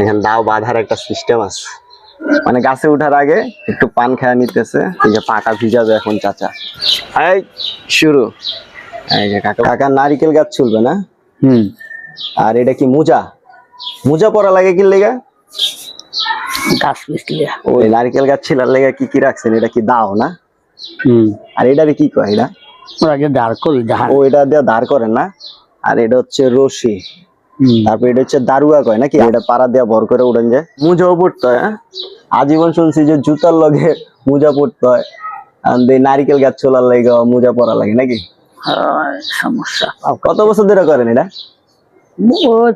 এখানে দাও বাঁধার একটা সিস্টেম আছে। মানে গাছে উঠার আগে একটু পান খায়া নিতেছে। এই যে পাকা ভিজাবে এখন চাচা। এই শুরু। এই যে কাকা কাকা নারিকেল গাছ চলবে না? হুম। আর এটা কি মোজা? মোজা পরা লাগে কি লেগা? গাছ মিশলে ওই নারিকেল গাছ ছিলার লেগা কি কি রাখছেন? এটা কি দাও না? হুম। আর এটারে কি কয় এটা? ওরা যে দাঁড় করি ও এটা দিয়ে দাঁড় করেন না। আর এটা হচ্ছে রশি। তারপর এটা হচ্ছে দারুয়া কয় নাকি? এটা পাড়া দিয়া ভর করে উড়েন যায়। মুজাও পড়তে হয় হ্যাঁ? আজীবন শুনছি যে জুতার লগে মুজা পড়তে হয়। নারিকেল গাছ চোলার লাগে মুজা পরা লাগে নাকি? সমস্যা। কত বছর ধরে করেন এটা?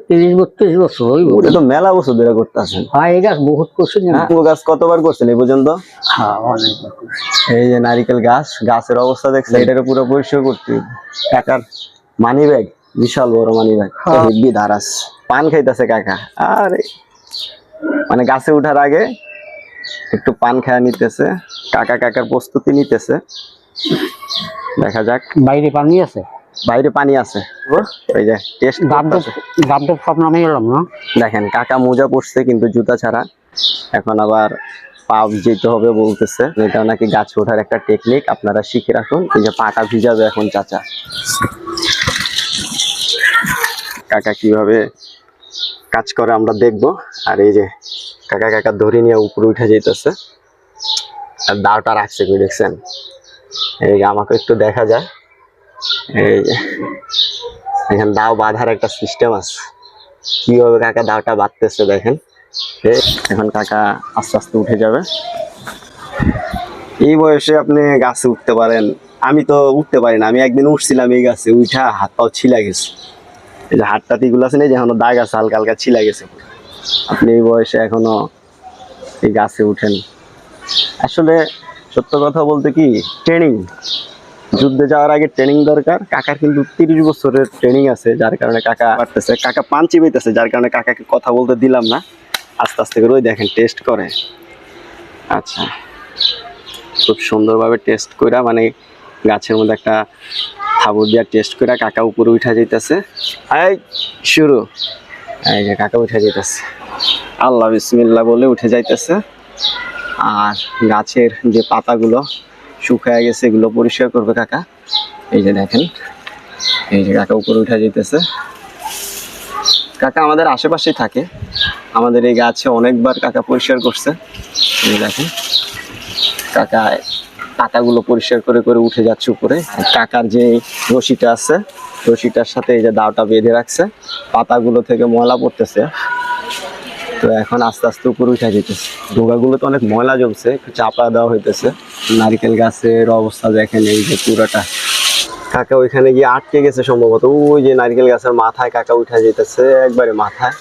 তিরিশ বত্রিশ বছর হইব। তো মেলা বছর ধরে করতেছেন। হয় এই গাছ বহুত না। গাছ কতবার করছেন এই পর্যন্ত? হ্যাঁ এই যে নারিকেল গাছ গাছের অবস্থা দেখছেন পুরো পরিষ্কার করতে মানি ব্যাগ বিশাল বড় মানি ব্যাগ হেভি ধারাস পান খাইতেছে কাকা। আরে। মানে গাছে উঠার আগে একটু পান খায়া নিতেছে। কাকা কাকার প্রস্তুতি নিতেছে। দেখা যাক। বাইরে পানি আছে? বাইরে পানি আছে। ওই যে টেস্ট গাবডব গাবডব সব নামে গেলাম না? দেখেন কাকা মোজা পড়ছে কিন্তু জুতা ছাড়া। এখন আবার পা ভিজাইতে হবে বলতেছে। এটা নাকি গাছ ওঠার একটা টেকনিক আপনারা শিখে রাখুন। এই যে পাটা ভিজাবে এখন চাচা। কাকা কীভাবে কাজ করে আমরা দেখব। আর এই যে কাকা কাকা ধরে নিয়ে উপরে উঠে যেতেছে আর দাওটা রাখছে কি দেখছেন? এই আমাকে একটু দেখা যায়। এই এখানে দাও বাঁধার একটা সিস্টেম আছে। কীভাবে কাকা দাওটা বাঁধতেছে দেখেন। এখন কাকা আস্তে আস্তে উঠে যাবে। এই বয়সে আপনি গাছে উঠতে পারেন। আমি তো উঠতে পারি না। আমি একদিন উঠছিলাম এই গাছে উঠা হাত পাও ছিলা গেছে। এই যে হাতটা গুলো আছে না যে এখনও দাগ আছে, হালকা হালকা ছিলা গেছে। আপনি এই বয়সে এখনও এই গাছে উঠেন। আসলে সত্য কথা বলতে কি ট্রেনিং যুদ্ধে যাওয়ার আগে ট্রেনিং দরকার। কাকার কিন্তু তিরিশ বছরের ট্রেনিং আছে, যার কারণে কাকা পারতেছে কাকা পাঞ্চি চিবাইতেছে যার কারণে কাকাকে কথা বলতে দিলাম না। আস্তে আস্তে করে ওই দেখেন টেস্ট করে। আচ্ছা। খুব সুন্দরভাবে টেস্ট কইরা মানে গাছের মধ্যে একটা থাবর দিয়া টেস্ট কইরা কাকা উপরে উঠা যাইতেছে। এই শুরু। এই যে কাকা উঠে যাইতেছে। আল্লাহ বিসমিল্লাহ বলে উঠে যাইতেছে। আর গাছের যে পাতাগুলো শুকায় গেছে এগুলো পরিষ্কার করবে কাকা। এই যে দেখেন এই যে কাকা উপরে উঠে যেতেছে কাকা আমাদের আশেপাশেই থাকে। আমাদের এই গাছে অনেকবার কাকা পরিষ্কার করছে। এই দেখেন কাকা পাতাগুলো পরিষ্কার করে করে উঠে যাচ্ছে উপরে। কাকার যে রশিটা আছে, রশিটার সাথে এই যে দাওটা বেঁধে রাখছে, পাতাগুলো থেকে ময়লা পড়তেছে। তো এখন আস্তে আস্তে উপরে উঠে যেতেছে। ডোগাগুলো তো অনেক ময়লা জমছে চাপা দেওয়া হইতেছে। নারকেল গাছের অবস্থা দেখেন এই যে পুরোটা। কাকা ওইখানে গিয়ে আটকে গেছে সম্ভবত। ওই যে নারিকেল গাছের মাথায় কাকা উঠে যেতেছে, একবারে মাথায়।